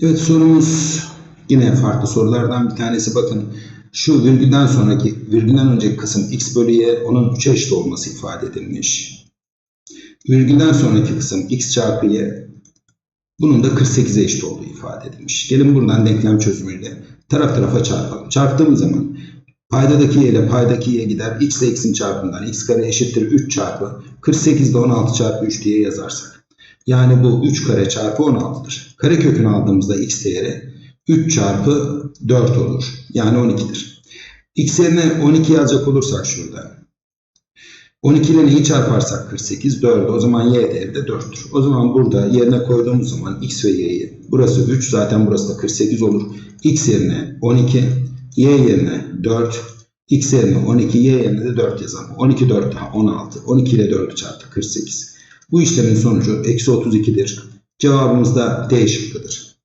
Evet sorumuz yine farklı sorulardan bir tanesi. Bakın şu virgülden sonraki, virgülden önceki kısım x bölü y onun 3'e eşit olması ifade edilmiş. Virgülden sonraki kısım x çarpı y bunun da 48'e eşit olduğu ifade edilmiş. Gelin buradan denklem çözümüyle taraf tarafa çarpalım. Çarptığımız zaman paydadaki y ile paydaki y gider. x ile x'in çarpımından x kare eşittir 3 çarpı 48 ile 16 çarpı 3 diye yazarsak. Yani bu 3 kare çarpı 16'dır. Kare kökünü aldığımızda x değeri 3 çarpı 4 olur. Yani 12'dir. x yerine 12 yazacak olursak şurada. 12 ile neyi çarparsak 48, 4. O zaman y değeri de 4'tür. O zaman burada yerine koyduğumuz zaman x ve y'yi, burası 3 zaten burası da 48 olur. x yerine 12, y yerine 4, x yerine 12, y yerine de 4 yazalım. 12, 4 daha 16. 12 ile 4'ü çarptı 48. Bu işlemin sonucu eksi 32'dir. Cevabımız da D şıkkıdır.